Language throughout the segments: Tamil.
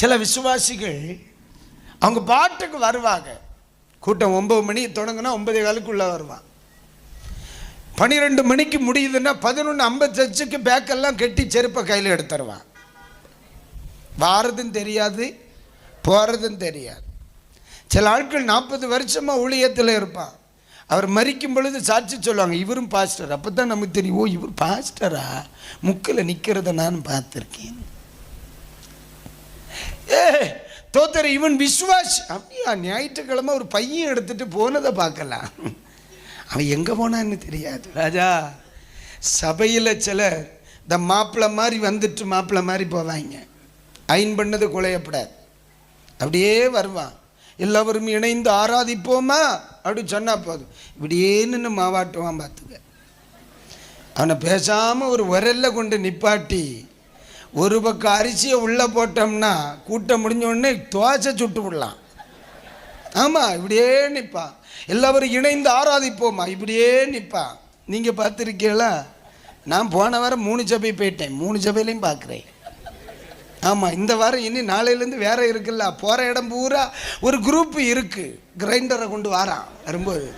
சில விசுவாசிகள் அவங்க பாட்டுக்கு வருவாங்க. கூட்டம் ஒன்பது மணி தொடங்கினா ஒன்பதே காலுக்குள்ளே வருவான் பன்னிரெண்டு மணிக்கு முடியுதுன்னா பதினொன்று ஐம்பத்தஞ்சுக்கு பேக்கெல்லாம் கட்டி செருப்பை கையில் எடுத்துருவான் வாரதும் தெரியாது போகிறதும் தெரியாது. சில ஆட்கள் நாற்பது வருஷமாக ஊழியத்தில் இருப்பான் அவர் மறிக்கும் பொழுது சாட்சி சொல்லுவாங்க இவரும் பாஸ்டர். அப்போ தான் நமக்கு தெரியும் ஓ இவர் பாஸ்டரா? முக்கில் நிற்கிறத நான் பார்த்துருக்கேன். ஏ தோத்தர் இவன் விஸ்வாஸ் அப்படியா? ஞாயிற்றுக்கிழமை ஒரு பையன் எடுத்துட்டு போனதை பார்க்கலாம். அவன் எங்கே போனான்னு தெரியாது. ராஜா சபையில் சில இந்த மாப்பிள்ளை மாதிரி வந்துட்டு மாப்பிள்ளை மாதிரி போவாங்க. ஐன் பண்ணது குலையப்படாது. அப்படியே வருவான். எல்லாரும் இணைந்து ஆராதிப்போமா? அப்படி சொன்னா போதும். இப்படியே நின்று மாவாட்டுவான் பார்த்துக்க. அவனை பேசாமல் ஒரு உரல்ல கொண்டு நிப்பாட்டி ஒரு பக்கம் அரிசியை உள்ளே போட்டோம்னா கூட்டம் முடிஞ்சோடனே தோசை சுட்டு விடலாம். ஆமாம் இப்படியே நிற்பான் எல்லாரும் இணைந்து ஆராதிப்போமா? இப்படியே நிற்பான் நீங்கள் பார்த்துருக்கீங்களா நான் போன வாரம் மூணு சபை போயிட்டேன். மூணு சபையிலையும் பார்க்குறேன். ஆமாம் இந்த வாரம் இனி நாளையிலேருந்து வேறு இருக்குல்ல? போகிற இடம் பூரா ஒரு குரூப் இருக்குது கிரைண்டரை கொண்டு வாரான். வரும்போது.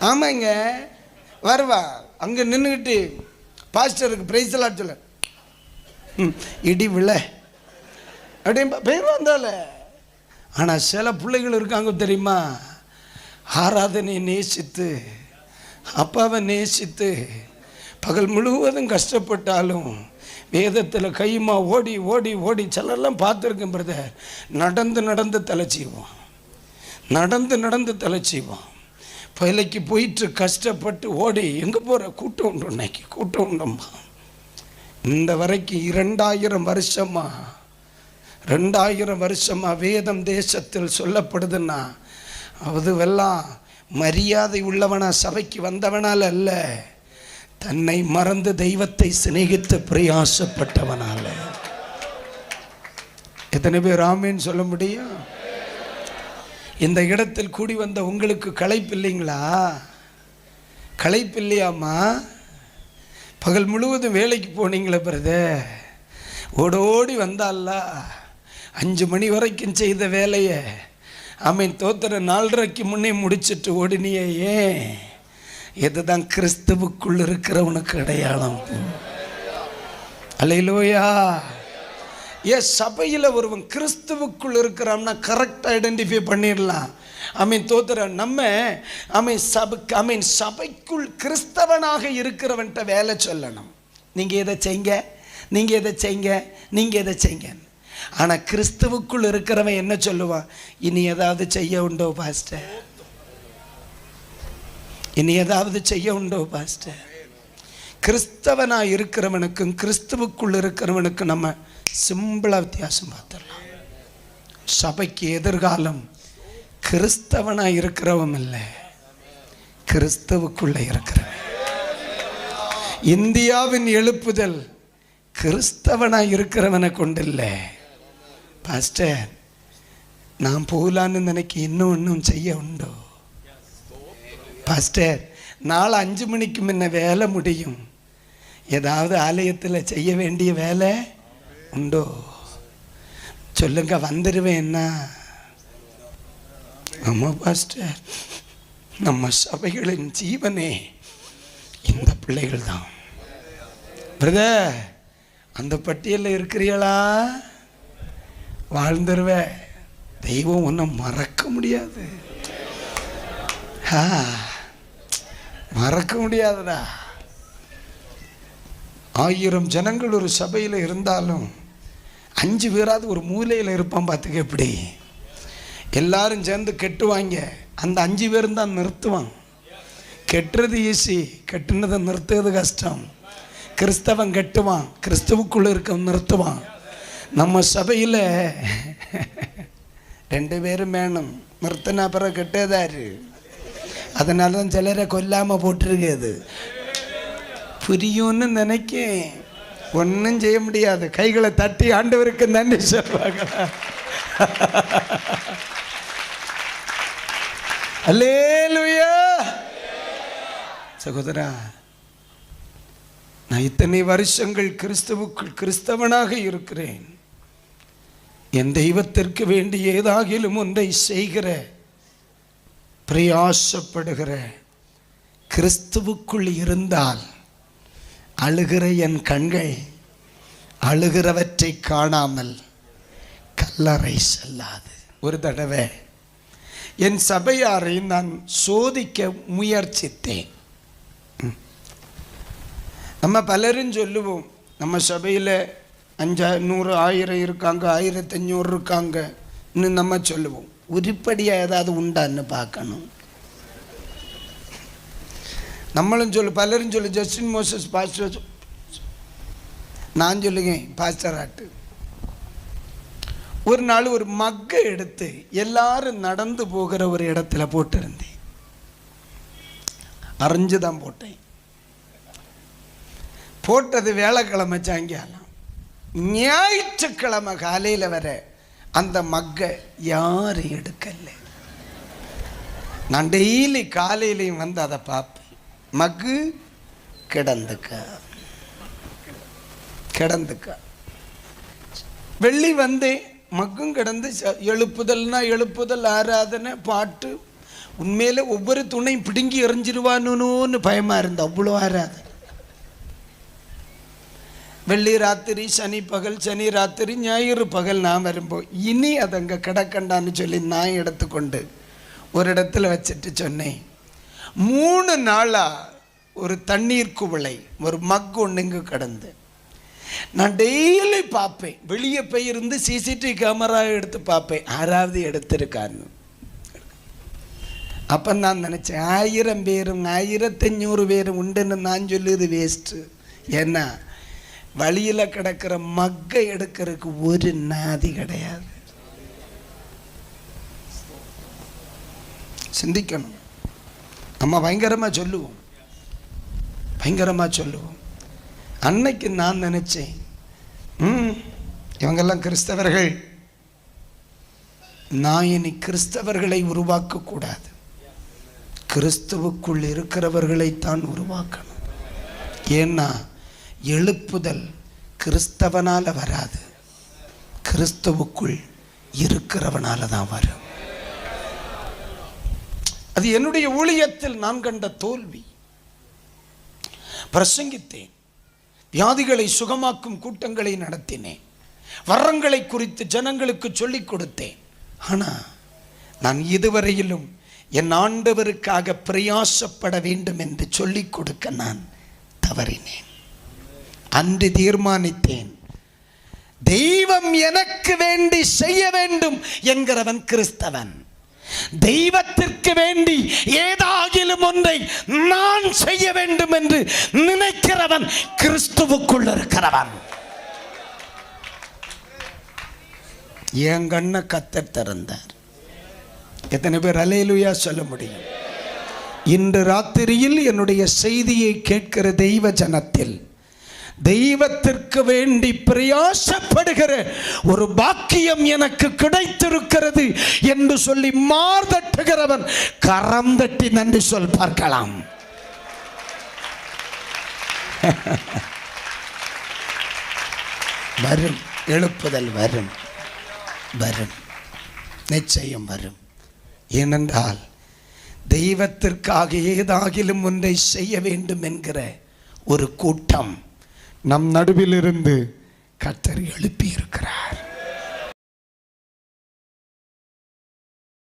ஆமாங்க. வருவா. அங்கே நின்றுக்கிட்டு பாஸ்டருக்கு பிரைஸ்லாம் சொல்ல. இடி விழ. அப்படின்னு பேர் வந்தால? ஆனால் சில பிள்ளைகள் இருக்காங்க தெரியுமா? ஆராதனை நேசித்து அப்பாவை நேசித்து பகல் முழுவதும் கஷ்டப்பட்டாலும் வேதத்தில் கையுமா ஓடி ஓடி ஓடி சிலர்லாம் பார்த்துருக்கேன் பிரதர் நடந்து நடந்து தலைச்சிவோம் நடந்து நடந்து தலைச்சிவோம் பயிலைக்கு போயிட்டு கஷ்டப்பட்டு ஓடி எங்கே போகிற கூட்டம் உண்டு இன்னைக்கு கூட்டம் உண்டம்மா. இந்த வரைக்கும் இரண்டாயிரம் வருஷமா ரெண்டாயிரம் வருஷமா வேதம் தேசத்தில் சொல்லப்படுதுன்னா அதுவெல்லாம் மரியாதை உள்ளவனா சபைக்கு வந்தவனால் அல்ல தன்னை மறந்து தெய்வத்தை சிநேகித்து பிரயாசப்பட்டவனால. எத்தனை பேர் ராமேன்னு சொல்ல முடியும்? இந்த இடத்தில் கூடி வந்த உங்களுக்கு களைப்பு இல்லைங்களா? களைப்பு இல்லையாம்மா? பகல் முழுவதும் வேலைக்கு போனீங்களே பிரதர் ஓடோடி வந்தால அஞ்சு மணி வரைக்கும் செய்த வேலையை. அவன் தோத்துற நாலரைக்கு முன்னே முடிச்சிட்டு ஓடினியே ஏன்? இதுதான் கிறிஸ்துவுக்குள் இருக்கிறவனுக்கு அடையாளம்? அலையிலோயா ஏன் சபையில் ஒருவன் கிறிஸ்துவுக்குள் இருக்கிறான்னா கரெக்டாக ஐடென்டிஃபை பண்ணிடலாம். மீன் தோத்துற நம்ம அமீன் சபை மீன் சபைக்குள் கிறிஸ்தவனாக இருக்கிறவன்ட்ட வேலை சொல்லணும். நீங்கள் எதை செய்ங்க? நீங்கள் எதை செய்ங்க? நீங்கள் எதை செய்ங்க? ஆனால் கிறிஸ்துவுக்குள் இருக்கிறவன் என்ன சொல்லுவான்? இனி ஏதாவது செய்ய உண்டோ பாஸ்டர்? இனி ஏதாவது செய்ய உண்டோ பாஸ்டர்? கிறிஸ்தவனாக இருக்கிறவனுக்கும் கிறிஸ்துவுக்குள் இருக்கிறவனுக்கும் நம்ம சிம்பிளாக வித்தியாசம் பார்த்துடலாம். சபைக்கு எதிர்காலம் கிறிஸ்தவனாக இருக்கிறவன் இல்லை. கிறிஸ்தவுக்குள்ளே இருக்கிறவன். இந்தியாவின் எழுப்புதல் கிறிஸ்தவனாக இருக்கிறவனை கொண்டில்லை. பாஸ்டர் நான் போகலான்னு நினைக்க இன்னும் இன்னும் செய்ய உண்டோ? பாஸ்டர் நாலு அஞ்சு மணிக்கு முன்ன வேலை முடியும். ஏதாவது ஆலயத்தில் செய்ய வேண்டிய வேலை உண்டோ? சொல்லுங்க வந்துடுவேன் என்ன ஆமாம் பாஸ்டர் நம்ம சபைகளின் ஜீவனே இந்த பிள்ளைகள் தான் பிரதர் அந்த பட்டியலில் இருக்கிறீங்களா வாழ்ந்துருவேன் தெய்வம் ஒன்றை மறக்க முடியாது. மறக்க முடியாதுடா. ஆயிரம் ஜனங்கள் ஒரு சபையில் இருந்தாலும் அஞ்சு பேராவது ஒரு மூலையில் இருப்பான் பார்த்துக்க எப்படி? எல்லாரும் சேர்ந்து கெட்டுவாங்க. அந்த அஞ்சு பேரும் தான் நிறுத்துவான் கெட்டுறது ஈஸி கெட்டுனதை நிறுத்துறது கஷ்டம். கிறிஸ்தவன் கெட்டுவான். கிறிஸ்துவுக்குள்ளே இருக்க நிறுத்துவான். நம்ம சபையில் ரெண்டு பேரும் வேணும். நிறுத்தினா பிற கெட்டேதாரு அதனால தான் சிலரை கொல்லாமல் போட்டிருக்குது புரியும்னு நினைக்கேன். ஒன்றும் செய்ய முடியாது. கைகளை தட்டி ஆண்டவருக்கு நன்றி சொல்வாங்க அல்லேலூயா. சகோதரா நான் இத்தனை வருஷங்கள் கிறிஸ்துவுக்குள் கிறிஸ்தவனாக இருக்கிறேன். என் தெய்வத்திற்கு வேண்டி ஏதாகிலும் ஒன்றை செய்கிற பிரயாசப்படுகிற கிறிஸ்துவுக்குள் இருந்தால் அழுகிற என் கண்கள் அழுகிறவற்றை காணாமல் கல்லறை செல்லாது. ஒரு தடவை என் சபையாரை நான் சோதிக்க முயற்சித்தேன். நம்ம பலரும் சொல்லுவோம் நம்ம சபையில் அஞ்சா நூறு ஆயிரம் இருக்காங்க ஆயிரத்தஞ்சூறு இருக்காங்க இருக்காங்கன்னு நம்ம சொல்லுவோம். உருப்படியாக ஏதாவது உண்டான்னு பார்க்கணும். நம்மளும் சொல்லு பலரும் சொல்லு ஜஸ்டின் மோசஸ் பாஸ்டர் நான் சொல்லுங்க பாஸ்டர் ஆட்டு. ஒரு நாள் ஒரு மக்கை எடுத்து எல்லாரும் நடந்து போகிற ஒரு இடத்துல போட்டிருந்தேன். அரைஞ்சு தான் போட்டேன். போட்டது வேலைக்கிழமை சாயங்காலம். ஞாயிற்றுக்கிழமை காலையில் வர அந்த மக்கை யாரும் எடுக்கல. நான் டெய்லி காலையிலையும் வந்து அதை பார்ப்பேன். மக்கு கிடந்துக்க? கிடந்துக்க? வெள்ளி வந்தேன். மக்கும் கிடந்து ச- எழுப்புதல்னா எழுப்புதல் ஆராதனை பாட்டு. உண்மையில் ஒவ்வொரு துணையும் பிடுங்கி எறிஞ்சிருவானுன்னு பயமாக இருந்தது அவ்வளோ ஆராதனை. வெள்ளி ராத்திரி சனி பகல் சனி ராத்திரி ஞாயிறு பகல் நான் வரும்போது இனி அது அங்கே கிடக்கண்டான்னு சொல்லி நான் எடுத்துக்கொண்டு ஒரு இடத்துல வச்சுட்டு சொன்னேன். மூணு நாளாக ஒரு தண்ணீர் குவளை ஒரு மக் ஒன்று இங்கே கிடந்து. நான் டெய்லி பார்ப்பேன். வெளியே போய் இருந்து சிசிடிவி கேமரா எடுத்து பார்ப்பேன். யாராவது எடுத்திருக்கான்னு அப்போ நான் நினச்சேன் ஆயிரம் பேரும் ஆயிரத்தஞ்சூறு பேரும் உண்டுன்னு நான் சொல்லுது வேஸ்ட்டு ஏன்னா வழியில் கிடக்கிற மக்கை எடுக்கிறதுக்கு ஒரு நாதி கிடையாது. சிந்திக்கணும். நம்ம பயங்கரமாக சொல்லுவோம். பயங்கரமாக சொல்லுவோம். அன்னைக்கு நான் நினச்சேன். ம் இவங்கெல்லாம் கிறிஸ்தவர்கள். நான் இனி கிறிஸ்தவர்களை உருவாக்கக்கூடாது. கிறிஸ்துவுக்குள் இருக்கிறவர்களைத்தான் உருவாக்கணும். ஏன்னா எழுப்புதல் கிறிஸ்தவனால வராது. கிறிஸ்துவுக்குள் இருக்கிறவனால தான் வரும். அது என்னுடைய ஊழியத்தில் நான் கண்ட தோல்வி. பிரசங்கித்தேன். வியாதிகளை சுகமாக்கும் கூட்டங்களை நடத்தினேன். வரங்களை குறித்து ஜனங்களுக்கு சொல்லிக் கொடுத்தேன். ஆனால் நான் இதுவரையிலும் என் ஆண்டவருக்காக பிரயாசப்பட வேண்டும் என்று சொல்லிக் கொடுக்க நான் தவறினேன். அன்று தீர்மானித்தேன். தெய்வம் எனக்கு வேண்டி செய்ய வேண்டும் என்கிறவன் கிறிஸ்தவன். தெய்வத்திற்கு வேண்டி ஏதாகிலும் ஒன்றை நான் செய்ய வேண்டும் என்று நினைக்கிறவன் கிறிஸ்துவுக்குள் இருக்கிறவன். என் கண்ணை கத்தர் திறந்தார். எத்தனை பேர் அலையிலுயா சொல்ல முடியும்? இன்று ராத்திரியில் என்னுடைய செய்தியை கேட்கிற தெய்வ ஜனத்தில் தெய்வத்திற்கு வேண்டி பிரயாசப்படுகிற ஒரு பாக்கியம் எனக்கு கிடைத்திருக்கிறது என்று சொல்லி மார்தட்டுகிறவன் கரம் தட்டி நன்றி சொல் பார்க்கலாம். வரும். எழுப்புதல் வரும். வரும். நிச்சயம் வரும். ஏனென்றால் தெய்வத்திற்காக ஏதாகிலும் ஒன்றை செய்ய வேண்டும் என்கிற ஒரு கூட்டம் நம் நடுவிலிருந்து கத்தர் எழுப்பி இருக்கிறார்